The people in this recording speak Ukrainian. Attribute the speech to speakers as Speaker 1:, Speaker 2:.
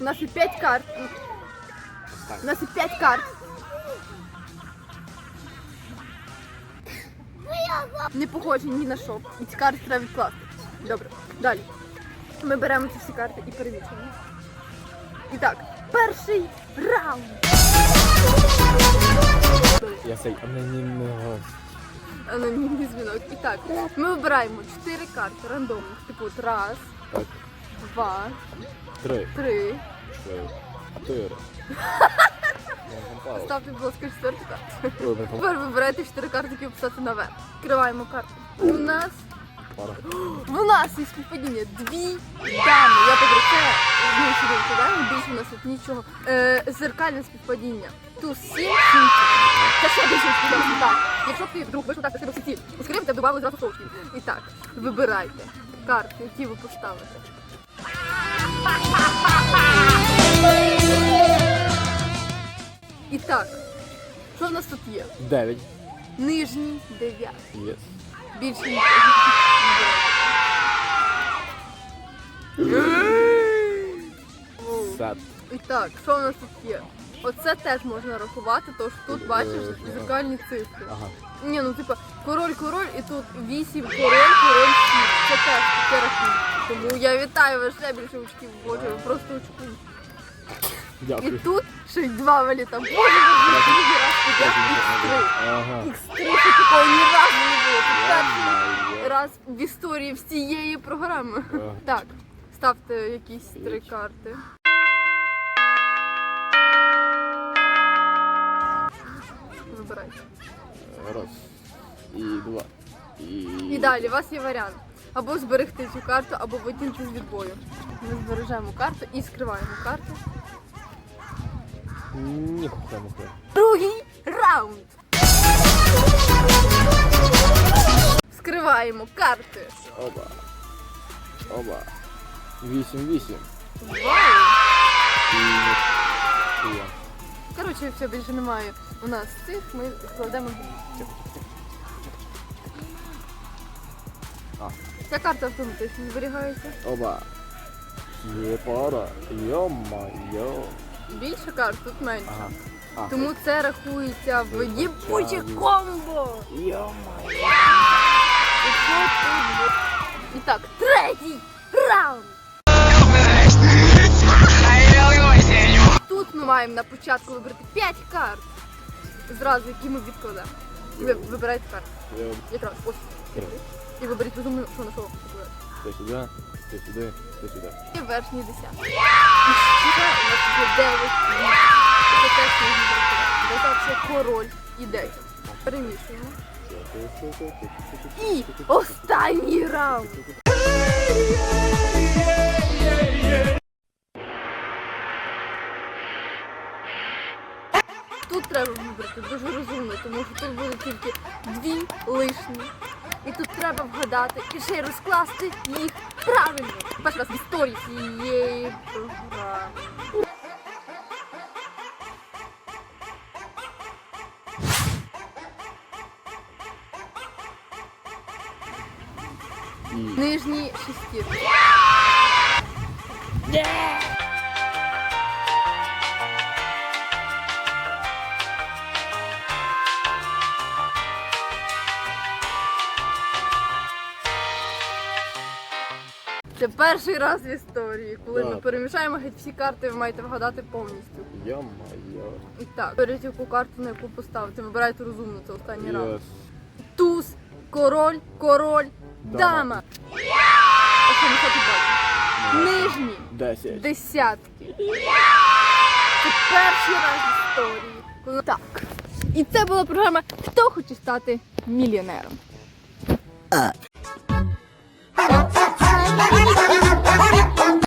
Speaker 1: У нас є 5 карт. У нас є 5 карт. Не похожі ні на що. І ці карти треба відкласти. Добре, далі. Ми беремо ці всі карти і перевішуємо. І так, перший раунд.
Speaker 2: Я цей анонімний гость.
Speaker 1: Анонімний дзвінок. І так, ми вибираємо 4 карти рандомних. Типу, от раз,
Speaker 2: Так,
Speaker 1: два,
Speaker 2: три,
Speaker 1: три.
Speaker 2: чотири. Ставте.
Speaker 1: Ставте, будь ласка,
Speaker 2: блин, пом-
Speaker 1: Тепер вибирайте 4 карти, які писати наверх. Відкриваємо карту. У нас
Speaker 2: пара.
Speaker 1: в нас є співпадіння дві дами. Я говорю, це ну, сюди більше у нас тут нічого. Е, зеркальне співпадіння. Туз сім, сім. Це ще більше співпадіння. Так. Якщо ти вдруг вийшов так, то всі ускрив, тебе додали зразу соусів. І так, вибирайте карти, які ви поставите. І так, що в нас тут є?
Speaker 2: Дев'ять.
Speaker 1: Нижній дев'ятий.
Speaker 2: Єс.
Speaker 1: Більше ніж.
Speaker 2: Сет.
Speaker 1: І так, що в нас тут є? Оце теж можна рахувати, тож тут бачиш зеркальні цифри.
Speaker 2: Ага.
Speaker 1: Ні, ну типа король, король, і тут вісім король, король, сім. Це таке рахунок. Тому я вітаю вас ще більше очків, боже, ви просто очкуєте. І
Speaker 2: Дякую.
Speaker 1: тут ще й два валіта. Боже, ви другий раз підряд X3.
Speaker 2: Ага.
Speaker 1: X3 ще такого ні разу не було. Це перший раз в історії всієї програми.
Speaker 2: Ага.
Speaker 1: Так, ставте якісь три карти. Вибирайте.
Speaker 2: Раз. І два. І...
Speaker 1: І далі, у вас є варіант. Або зберегти цю карту, або витягнути з відбою. Ми збережемо карту і скриваємо карту.
Speaker 2: Ніхуя, ніхуя.
Speaker 1: Другий раунд. Скриваємо карти.
Speaker 2: Оба. Оба. Вісім, вісім.
Speaker 1: Вау!
Speaker 2: І ніхуя.
Speaker 1: Коротше, все більше немає у нас цих, ми складемо.
Speaker 2: А.
Speaker 1: Ця карта автоматично зберігається.
Speaker 2: Оба. Є пара. Йо-майо.
Speaker 1: Більше карт, тут менше.
Speaker 2: Ага. А,
Speaker 1: Тому це рахується в їбуче комбо.
Speaker 2: Йо-майо.
Speaker 1: І так, третій раунд. Тут ми маємо на початку вибрати 5 карт. Зразу, які ми відкладемо. Ви вибирайте карти. Якраз ось. І виберіть розумно, що на що.
Speaker 2: Ти сюди, ти сюди, ти сюди.
Speaker 1: І верхній десяток. І у нас є 9 Це теж вибирати. Достався король і 10. Перемішуємо. І останній раунд. Тут треба вибрати дуже розумно, тому що тут буде тільки дві лишні. І тут треба вгадати і ще й розкласти їх правильно. Перший раз в історії цієї програми. Нижні шестірки. Це перший раз в історії, коли ми
Speaker 2: Так.
Speaker 1: перемішаємо геть всі карти, ви маєте вгадати повністю.
Speaker 2: йо-майо.
Speaker 1: І так, беріть яку карту, на яку поставити. Вибирайте розумно, це останній раунд.
Speaker 2: Єс.
Speaker 1: Туз, король, король,
Speaker 2: Дама.
Speaker 1: дама. Мішати бачити? Нижні
Speaker 2: Десять.
Speaker 1: десятки. Це перший раз в історії. Коли... Так. І це була програма Хто хоче стати мільйонером.